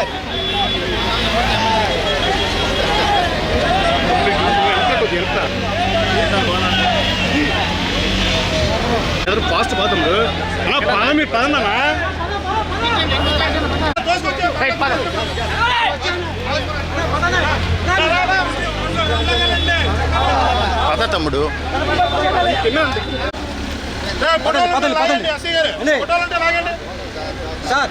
గారు ఒకసారి ఫాస్ట్ పోతాము పామి పదన్నా పద. తమ్ముడు. పదండి పదండి సార్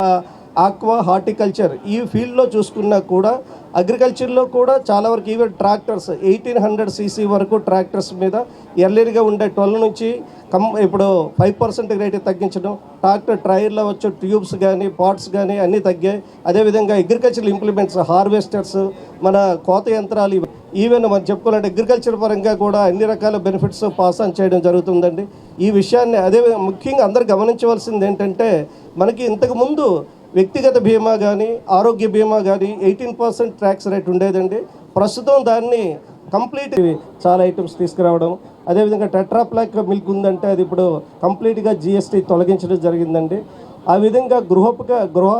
아, ఆక్వా హార్టికల్చర్ ఈ ఫీల్డ్లో చూసుకున్నా కూడా అగ్రికల్చర్లో కూడా చాలా వరకు even tractors eighteen hundred CC వరకు ట్రాక్టర్స్ మీద ఎర్లీగా ఉండే ట్వెల్వ్ నుంచి కమ్ ఇప్పుడు ఫైవ్ పర్సెంట్ రేట్ తగ్గించడం ట్రాక్టర్ ట్రైర్లో వచ్చే ట్యూబ్స్ కానీ పార్ట్స్ కానీ అన్నీ తగ్గాయి అదేవిధంగా అగ్రికల్చర్ ఇంప్లిమెంట్స్ హార్వెస్టర్స్ మన కోత యంత్రాలు ఈవెన్ మనం చెప్పుకోవాలంటే అగ్రికల్చర్ పరంగా కూడా అన్ని రకాల బెనిఫిట్స్ పాస్ ఆన్ చేయడం జరుగుతుందండి. ఈ విషయాన్ని అదే ముఖ్యంగా అందరు గమనించవలసింది ఏంటంటే మనకి ఇంతకు ముందు వ్యక్తిగత బీమా కానీ ఆరోగ్య బీమా కానీ ఎయిటీన్ పర్సెంట్ ట్యాక్స్ రేట్ ఉండేదండి. ప్రస్తుతం దాన్ని కంప్లీట్ చాలా ఐటమ్స్ తీసుకురావడం. అదేవిధంగా టెట్రాప్లాక్ మిల్క్ ఉందంటే అది ఇప్పుడు కంప్లీట్గా జిఎస్టీ తొలగించడం జరిగిందండి. ఆ విధంగా గృహోపక గృహ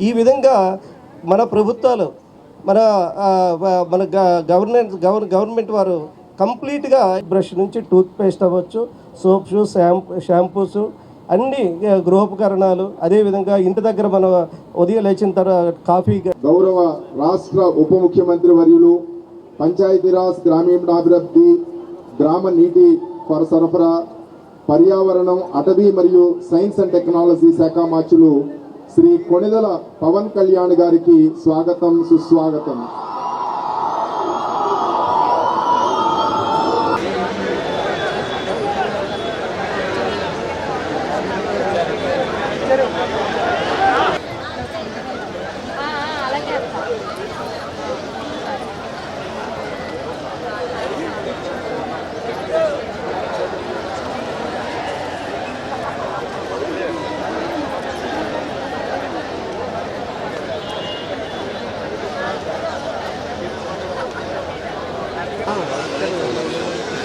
ఈ విధంగా మన ప్రభుత్వాలు మన మన గ- గవర్నెన్స్ గవర్ గవర్నమెంట్ వారు కంప్లీట్గా బ్రష్ నుంచి టూత్ పేస్ట్ అవ్వచ్చు సోప్స్ షాంపూ షాంపూస్ అన్ని గృహోపకరణాలు అదేవిధంగా ఇంటి దగ్గర మనం ఉదయం లేచిన తర్వాత కాఫీ గౌరవ రాష్ట్ర ఉప ముఖ్యమంత్రి వర్యులు పంచాయతీరాజ్ గ్రామీణాభివృద్ధి గ్రామ నీటి సరఫరా పర్యావరణం అటవీ మరియు సైన్స్ అండ్ టెక్నాలజీ శాఖ మార్చులు శ్రీ కొణిదల పవన్ కళ్యాణ్ గారికి స్వాగతం సుస్వాగతం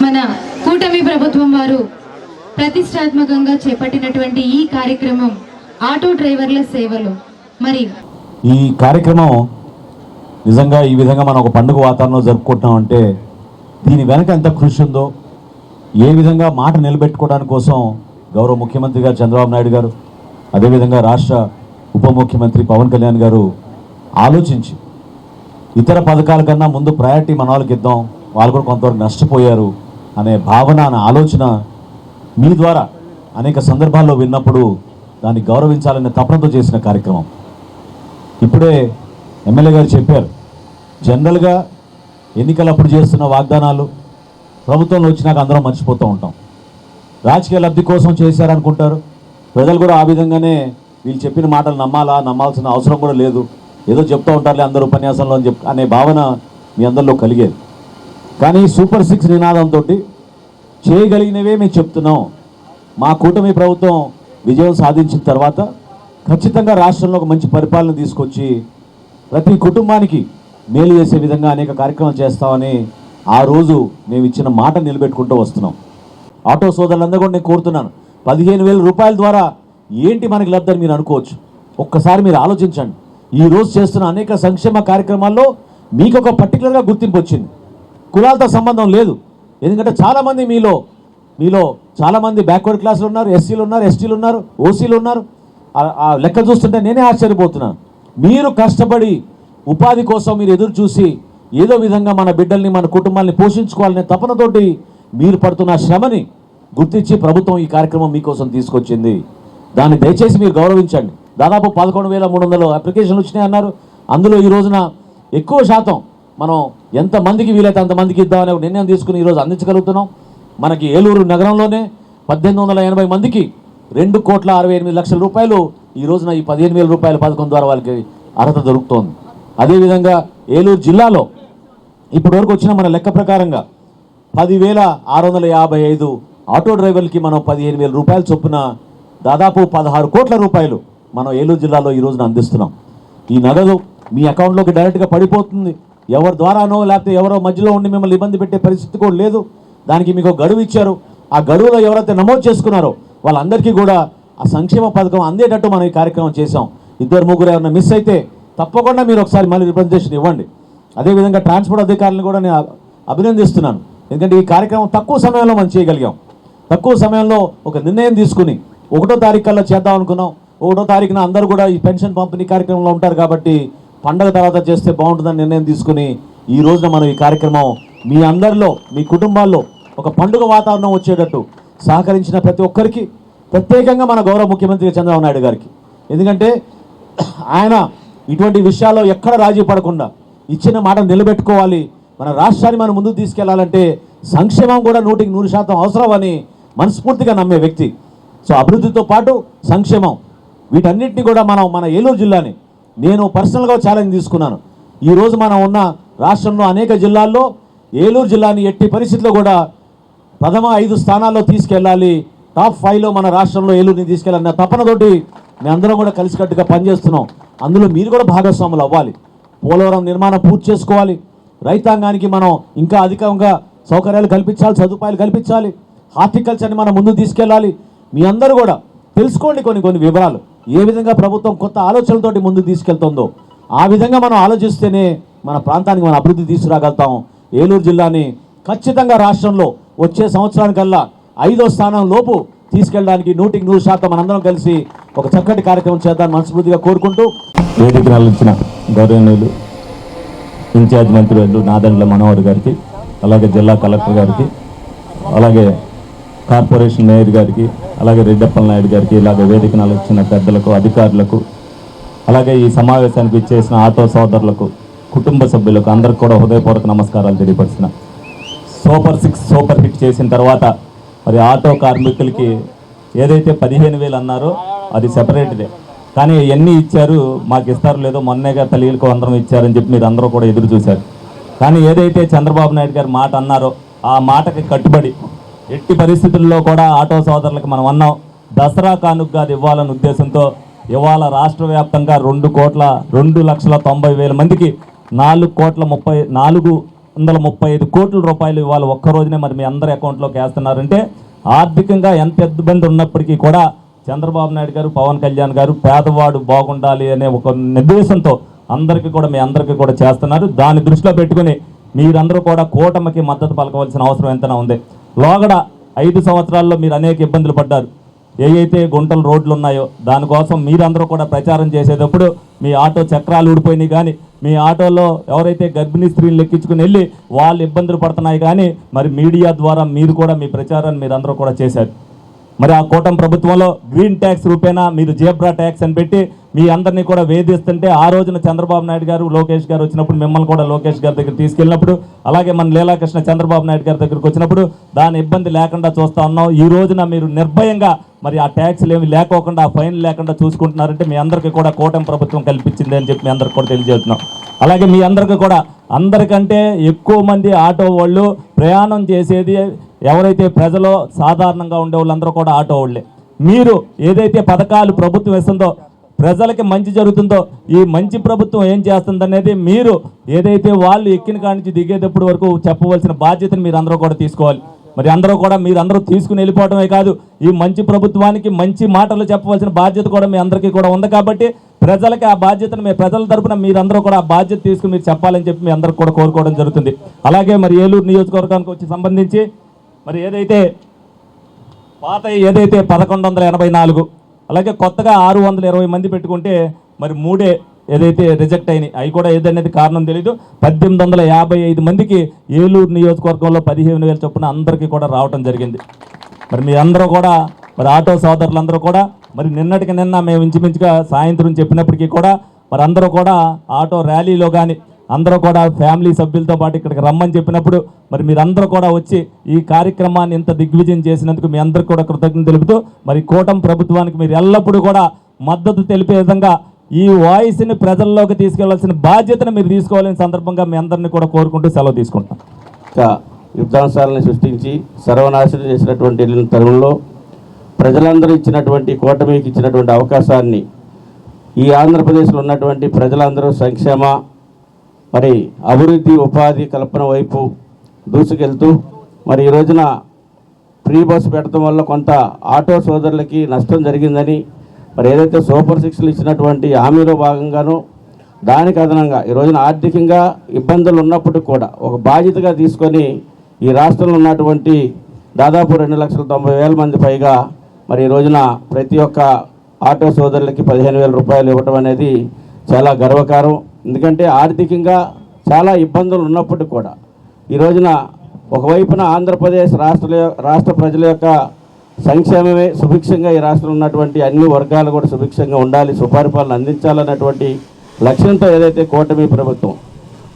మన కూటమి ప్రభుత్వం వారు ప్రతిష్టాత్మకంగా చేపట్టినటువంటి ఈ కార్యక్రమం ఆటో డ్రైవర్ల సేవలు. మరి ఈ కార్యక్రమం నిజంగా ఈ విధంగా మనం ఒక పండుగ వాతావరణంలో జరుపుకుంటున్నాం అంటే దీని వెనక ఎంత కృషి ఉందో ఏ విధంగా మాట నిలబెట్టుకోవడానికి కోసం గౌరవ ముఖ్యమంత్రి గారు చంద్రబాబు నాయుడు గారు అదేవిధంగా రాష్ట్ర ఉప ముఖ్యమంత్రి పవన్ కళ్యాణ్ గారు ఆలోచించి ఇతర పథకాల కన్నా ముందు ప్రయారిటీ మన వాళ్ళకి ఇద్దాం వాళ్ళు కూడా కొంతవరకు నష్టపోయారు అనే భావన అనే ఆలోచన మీ ద్వారా అనేక సందర్భాల్లో విన్నప్పుడు దాన్ని గౌరవించాలనే తపనతో చేసిన కార్యక్రమం. ఇప్పుడే ఎమ్మెల్యే గారు చెప్పారు జనరల్గా ఎన్నికలప్పుడు చేస్తున్న వాగ్దానాలు ప్రభుత్వంలో వచ్చినాక అందరం మర్చిపోతూ ఉంటాం. రాజకీయ లబ్ధి కోసం చేశారనుకుంటారు. ప్రజలు కూడా ఆ విధంగానే వీళ్ళు చెప్పిన మాటలు నమ్మాలా నమ్మాల్సిన అవసరం కూడా లేదు. ఏదో చెప్తూ ఉంటారులే అందరూ ఉపన్యాసంలో అని చెప్ అనే భావన మీ అందరిలో కలిగేది. కానీ సూపర్ సిక్స్ నినాదంతో చేయగలిగినవే మేము చెప్తున్నాం. మా కూటమి ప్రభుత్వం విజయం సాధించిన తర్వాత ఖచ్చితంగా రాష్ట్రంలో ఒక మంచి పరిపాలన తీసుకొచ్చి ప్రతి కుటుంబానికి మేలు చేసే విధంగా అనేక కార్యక్రమాలు చేస్తామని ఆ రోజు మేము ఇచ్చిన మాట నిలబెట్టుకుంటూ వస్తున్నాం. ఆటో సోదరులందరూ కూడా నేను కోరుతున్నాను. పదిహేను వేల రూపాయల ద్వారా ఏంటి మనకి లబ్ధని మీరు అనుకోవచ్చు. ఒక్కసారి మీరు ఆలోచించండి. ఈ రోజు చేస్తున్న అనేక సంక్షేమ కార్యక్రమాల్లో మీకు ఒక పర్టికులర్గా గుర్తింపు వచ్చింది. కులాలతో సంబంధం లేదు. ఎందుకంటే చాలామంది మీలో మీలో చాలామంది బ్యాక్వర్డ్ క్లాసులు ఉన్నారు ఎస్సీలు ఉన్నారు ఎస్టీలు ఉన్నారు ఓసీలు ఉన్నారు. ఆ- లెక్క చూస్తుంటే నేనే ఆశ్చర్యపోతున్నాను మీరు కష్టపడి ఉపాధి కోసం మీరు ఎదురు చూసి ఏదో విధంగా మన బిడ్డల్ని మన కుటుంబాన్ని పోషించుకోవాలనే తపనతోటి మీరు పడుతున్న శ్రమని గుర్తించి ప్రభుత్వం ఈ కార్యక్రమం మీకోసం తీసుకొచ్చింది. దాన్ని దయచేసి మీరు గౌరవించండి. దాదాపు పదకొండు వేల మూడు వందలు అప్లికేషన్లు వచ్చినాయి అన్నారు అందులో ఈ రోజున ఎక్కువ శాతం మనం ఎంతమందికి వీలైతే అంతమందికి ఇద్దామనే ఒక నిర్ణయం తీసుకుని ఈరోజు అందించగలుగుతున్నాం. మనకి ఏలూరు నగరంలోనే పద్దెనిమిది వందల ఎనభై మందికి రెండు కోట్ల అరవై ఎనిమిది లక్షల రూపాయలు ఈ రోజున ఈ పదిహేను వేల రూపాయల పథకం ద్వారా వాళ్ళకి అర్హత దొరుకుతోంది. అదేవిధంగా ఏలూరు జిల్లాలో ఇప్పటి వరకు వచ్చిన మన లెక్క ప్రకారంగా పదివేల ఆరు వందల యాభై ఐదు ఆటో డ్రైవర్లకి మనం పదిహేను వేల రూపాయలు చొప్పున దాదాపు పదహారు కోట్ల రూపాయలు మనం ఏలూరు జిల్లాలో ఈ రోజున అందిస్తున్నాం. ఈ నగదు మీ అకౌంట్లోకి డైరెక్ట్గా పడిపోతుంది. ఎవరి ద్వారానో లేకపోతే ఎవరో మధ్యలో ఉండి మిమ్మల్ని ఇబ్బంది పెట్టే పరిస్థితి కూడా లేదు. దానికి మీకు గడువు ఇచ్చారు. ఆ గడువులో ఎవరైతే నమోదు చేసుకున్నారో వాళ్ళందరికీ కూడా ఆ సంక్షేమ పథకం అందేటట్టు మనం ఈ కార్యక్రమం చేశాం. ఇద్దరు ముగ్గురు ఎవరైనా మిస్ అయితే తప్పకుండా మీరు ఒకసారి మళ్ళీ రిప్రజెంటేషన్ ఇవ్వండి. అదేవిధంగా ట్రాన్స్పోర్ట్ అధికారులను కూడా నేను అభినందిస్తున్నాను. ఎందుకంటే ఈ కార్యక్రమం తక్కువ సమయంలో మనం చేయగలిగాం. తక్కువ సమయంలో ఒక నిర్ణయం తీసుకుని ఒకటో తారీఖు కల్లా చేద్దాం అనుకున్నాం. ఒకటో తారీఖున అందరూ కూడా ఈ పెన్షన్ పంపిణీ కార్యక్రమంలో ఉంటారు కాబట్టి పండగ తర్వాత చేస్తే బాగుంటుందని నిర్ణయం తీసుకుని ఈ రోజున మనం ఈ కార్యక్రమం మీ అందరిలో మీ కుటుంబాల్లో ఒక పండుగ వాతావరణం వచ్చేటట్టు సహకరించిన ప్రతి ఒక్కరికి ప్రత్యేకంగా మన గౌరవ ముఖ్యమంత్రి చంద్రబాబు నాయుడు గారికి. ఎందుకంటే ఆయన ఇటువంటి విషయాల్లో ఎక్కడ రాజీ పడకుండా ఇచ్చిన మాట నిలబెట్టుకోవాలి. మన రాష్ట్రాన్ని మనం ముందుకు తీసుకెళ్ళాలంటే సంక్షేమం కూడా నూటికి నూరు శాతం అవసరం అని మనస్ఫూర్తిగా నమ్మే వ్యక్తి. సో అభివృద్ధితో పాటు సంక్షేమం. వీటన్నిటిని కూడా మనం మన ఏలూరు జిల్లాని నేను పర్సనల్గా ఛాలెంజ్ తీసుకున్నాను. ఈరోజు మనం ఉన్న రాష్ట్రంలో అనేక జిల్లాల్లో ఏలూరు జిల్లాని ఎట్టి పరిస్థితుల్లో కూడా ప్రథమ ఐదు స్థానాల్లో తీసుకెళ్ళాలి. టాప్ ఫైవ్లో మన రాష్ట్రంలో ఏలూరుని తీసుకెళ్ళాలన్న తపనతోటి మేమందరం కూడా కలిసికట్టుగా పనిచేస్తున్నాం. అందులో మీరు కూడా భాగస్వాములు అవ్వాలి. పోలవరం నిర్మాణం పూర్తి చేసుకోవాలి. రైతాంగానికి మనం ఇంకా అధికంగా సౌకర్యాలు కల్పించాలి సదుపాయాలు కల్పించాలి. హార్టికల్చర్ని మనం ముందుకు తీసుకెళ్ళాలి. మీ అందరూ కూడా తెలుసుకోండి కొన్ని కొన్ని వివరాలు. ఏ విధంగా ప్రభుత్వం కొత్త ఆలోచనలతోటి ముందుకు తీసుకెళ్తుందో ఆ విధంగా మనం ఆలోచిస్తేనే మన ప్రాంతానికి మనం అభివృద్ధి తీసుకురాగలుగుతాం. ఏలూరు జిల్లాని ఖచ్చితంగా రాష్ట్రంలో వచ్చే సంవత్సరానికల్లా ఐదో స్థానం లోపు తీసుకెళ్ళడానికి నూటికి నూరు శాతం మనందరం కలిసి ఒక చక్కటి కార్యక్రమం చేద్దాం మనస్ఫూర్తిగా కోరుకుంటూ. వేదిక నల్లించిన గౌరవనీయులు ఇన్ఛార్జ్ మంత్రులు నాదండ్ల మనోహర్ గారికి అలాగే జిల్లా కలెక్టర్ గారికి అలాగే కార్పొరేషన్ మేయర్ గారికి అలాగే రెడ్డప్పల నాయుడు గారికి ఇలాగే వేదిక నల్లించిన పెద్దలకు అధికారులకు అలాగే ఈ సమావేశానికి ఇచ్చేసిన ఆటో సోదరులకు కుటుంబ సభ్యులకు అందరికి కూడా హృదయపూర్వక నమస్కారాలు తెలియపరుస్తున్నా. సూపర్ సిక్స్ సూపర్ హిట్ చేసిన తర్వాత మరి ఆటో కార్మికులకి ఏదైతే పదిహేను వేలు అన్నారో అది సెపరేట్దే. కానీ ఎన్ని ఇచ్చారు మాకు ఇస్తారు లేదో మొన్నేగా తల్లిలకు అందరం ఇచ్చారని చెప్పి మీరు అందరూ కూడా ఎదురు చూశారు. కానీ ఏదైతే చంద్రబాబు నాయుడు గారు మాట అన్నారో ఆ మాటకి కట్టుబడి ఎట్టి పరిస్థితుల్లో కూడా ఆటో సోదరులకు మనం అన్నాం దసరా కానుకగా అది ఇవ్వాలనే ఉద్దేశంతో ఇవాళ రాష్ట్ర వ్యాప్తంగా రెండు కోట్ల రెండు లక్షల తొంభై వేల మందికి నాలుగు కోట్ల ముప్పై నాలుగు వందల ముప్పై ఐదు కోట్ల రూపాయలు ఇవాళ ఒక్క రోజునే మరి మీ అందరి అకౌంట్లోకి వేస్తున్నారంటే ఆర్థికంగా ఎంత ఇబ్బంది ఉన్నప్పటికీ కూడా చంద్రబాబు నాయుడు గారు పవన్ కళ్యాణ్ గారు పేదవాడు బాగుండాలి అనే ఒక నిర్దేశంతో అందరికీ కూడా మీ అందరికీ కూడా చేస్తున్నారు. దాన్ని దృష్టిలో పెట్టుకుని మీరందరూ కూడా కూటమికి మద్దతు పలకవలసిన అవసరం ఎంతనా ఉంది. లోగడ ఐదు సంవత్సరాల్లో మీరు అనేక ఇబ్బందులు పడ్డారు. ఏవైతే గుంటలు రోడ్లు ఉన్నాయో దానికోసం మీరందరూ కూడా ప్రచారం చేసేటప్పుడు మీ ఆటో చక్రాలు ఊడిపోయినాయి కానీ మీ ఆటోలో ఎవరైతే గర్భిణీ స్త్రీలు లెక్కించుకుని వెళ్ళి వాళ్ళు ఇబ్బందులు పడుతున్నాయి కానీ మరి మీడియా ద్వారా మీరు కూడా మీ ప్రచారాన్ని మీరందరూ కూడా చేశారు. మరి ఆ కూటమి ప్రభుత్వంలో గ్రీన్ ట్యాక్స్ రూపేణా మీరు జేబ్రా ట్యాక్స్ అని పెట్టి మీ అందరినీ కూడా వేధిస్తుంటే ఆ రోజున చంద్రబాబు నాయుడు గారు లోకేష్ గారు వచ్చినప్పుడు మిమ్మల్ని కూడా లోకేష్ గారి దగ్గర తీసుకెళ్ళినప్పుడు అలాగే మన లీలాకృష్ణ చంద్రబాబు నాయుడు గారి దగ్గరకు వచ్చినప్పుడు దాని ఇబ్బంది లేకుండా చూస్తా ఉన్నాం. ఈ రోజున మీరు నిర్భయంగా మరి ఆ ట్యాక్స్లు ఏమి లేకోకుండా ఆ ఫైన్ లేకుండా చూసుకుంటున్నారంటే మీ అందరికీ కూడా కూటమి ప్రభుత్వం కల్పించింది అని చెప్పి మీ అందరికి కూడా తెలియజేస్తున్నాం. అలాగే మీ అందరికీ కూడా అందరికంటే ఎక్కువ మంది ఆటో వాళ్ళు ప్రయాణం చేసేది ఎవరైతే ప్రజలు సాధారణంగా ఉండే వాళ్ళందరూ కూడా ఆటో వాళ్ళే. మీరు ఏదైతే పథకాలు ప్రభుత్వం ఇస్తుందో ప్రజలకి మంచి జరుగుతుందో ఈ మంచి ప్రభుత్వం ఏం చేస్తుందనేది మీరు ఏదైతే వాళ్ళు ఎక్కిన కాడి నుంచి దిగేటప్పుడు వరకు చెప్పవలసిన బాధ్యతను మీరు అందరూ కూడా తీసుకోవాలి. మరి అందరూ కూడా మీరు అందరూ తీసుకుని వెళ్ళిపోవడమే కాదు ఈ మంచి ప్రభుత్వానికి మంచి మాటలు చెప్పవలసిన బాధ్యత కూడా మీ అందరికీ కూడా ఉంది కాబట్టి ప్రజలకి ఆ బాధ్యతను మీ ప్రజల తరపున మీరందరూ కూడా ఆ బాధ్యత తీసుకుని మీరు చెప్పాలని చెప్పి మీ అందరికి కూడా కోరుకోవడం జరుగుతుంది. అలాగే మరి ఏలూరు నియోజకవర్గానికి వచ్చి సంబంధించి మరి ఏదైతే పాత ఏదైతే పదకొండు వందల ఎనభై నాలుగు అలాగే కొత్తగా ఆరు వందల ఇరవై మంది పెట్టుకుంటే మరి మూడే ఏదైతే రిజెక్ట్ అయినాయి అవి కూడా ఏదనేది కారణం తెలియదు పద్దెనిమిది వందల యాభై ఐదు మందికి ఏలూరు నియోజకవర్గంలో పదిహేను వేల చొప్పున అందరికీ కూడా రావటం జరిగింది. మరి మీ అందరూ కూడా మరి ఆటో సోదరులందరూ కూడా మరి నిన్నటికి నిన్న మేము ఇంచుమించుగా సాయంత్రం చెప్పినప్పటికీ కూడా మరి అందరూ కూడా ఆటో ర్యాలీలో కానీ అందరూ కూడా ఫ్యామిలీ సభ్యులతో పాటు ఇక్కడికి రమ్మని చెప్పినప్పుడు మరి మీరందరూ కూడా వచ్చి ఈ కార్యక్రమాన్ని ఇంత దిగ్విజయం చేసినందుకు మీ అందరికీ కూడా కృతజ్ఞత తెలుపుతూ మరి కూటమి ప్రభుత్వానికి మీరు ఎల్లప్పుడూ కూడా మద్దతు తెలిపే విధంగా ఈ వాయిస్ని ప్రజల్లోకి తీసుకెళ్ళాల్సిన బాధ్యతను మీరు తీసుకోవాలని సందర్భంగా మీ అందరినీ కూడా కోరుకుంటూ సెలవు తీసుకుంటాం యొక్క యుద్ధాంశాలను సృష్టించి సర్వనాశనం చేసినటువంటి వెళ్ళిన తరుణంలో ప్రజలందరూ ఇచ్చినటువంటి కూటమికి ఇచ్చినటువంటి అవకాశాన్ని ఈ ఆంధ్రప్రదేశ్లో ఉన్నటువంటి ప్రజలందరూ సంక్షేమ మరి అభివృద్ధి ఉపాధి కల్పన వైపు దూసుకెళ్తూ మరి ఈ రోజున ఫ్రీ బస్సు పెట్టడం వల్ల కొంత ఆటో సోదరులకి నష్టం జరిగిందని మరి ఏదైతే సూపర్ సిక్స్లు ఇచ్చినటువంటి హామీలో భాగంగానూ దానికి అదనంగా ఈ రోజున ఆర్థికంగా ఇబ్బందులు ఉన్నప్పటికీ కూడా ఒక బాధ్యతగా తీసుకొని ఈ రాష్ట్రంలో ఉన్నటువంటి దాదాపు రెండు లక్షల తొంభై వేల మంది పైగా మరి ఈ రోజున ప్రతి ఒక్క ఆటో సోదరులకి పదిహేను వేల రూపాయలు ఇవ్వటం అనేది చాలా గర్వకారం. ఎందుకంటే ఆర్థికంగా చాలా ఇబ్బందులు ఉన్నప్పటికీ కూడా ఈ రోజున ఒకవైపున ఆంధ్రప్రదేశ్ రాష్ట్ర రాష్ట్ర ప్రజల యొక్క సంక్షేమమే సుభిక్షంగా ఈ రాష్ట్రంలో ఉన్నటువంటి అన్ని వర్గాలు కూడా సుభిక్షంగా ఉండాలి సుపరిపాలన అందించాలన్నటువంటి లక్ష్యంతో ఏదైతే కూటమి ప్రభుత్వం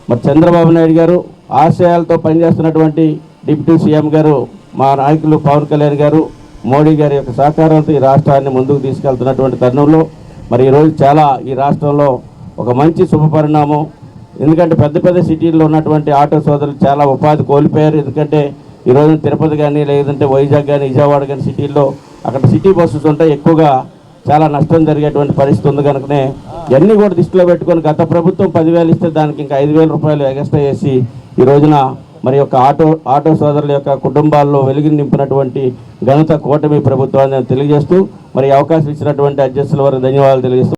మరి చంద్రబాబు నాయుడు గారు ఆశయాలతో పనిచేస్తున్నటువంటి డిప్యూటీ సీఎం గారు మా నాయకులు పవన్ కళ్యాణ్ గారు మోడీ గారి యొక్క సహకారంతో ఈ రాష్ట్రాన్ని ముందుకు తీసుకెళ్తున్నటువంటి తరుణంలో మరి ఈరోజు చాలా ఈ రాష్ట్రంలో ఒక మంచి శుభపరిణామం ఎందుకంటే పెద్ద పెద్ద సిటీల్లో ఉన్నటువంటి ఆటో సోదరులు చాలా ఉపాధి కోల్పోయారు. ఎందుకంటే ఈరోజు తిరుపతి కానీ లేదంటే వైజాగ్ కానీ విజయవాడ కానీ సిటీల్లో అక్కడ సిటీ బస్సెస్ ఉంటాయి ఎక్కువగా చాలా నష్టం జరిగేటువంటి పరిస్థితి ఉంది కనుకనే. ఇవన్నీ కూడా దృష్టిలో పెట్టుకొని గత ప్రభుత్వం పదివేలు ఇస్తే దానికి ఇంకా ఐదు వేల రూపాయలు ఎగస్ట్రా చేసి ఈ రోజున మరి యొక్క ఆటో ఆటో సోదరుల యొక్క కుటుంబాల్లో వెలుగు నింపినటువంటి ఘనత కూటమి ప్రభుత్వాన్ని తెలియజేస్తూ మరి అవకాశం ఇచ్చినటువంటి అధ్యక్షుల వారికి ధన్యవాదాలు తెలియజేస్తూ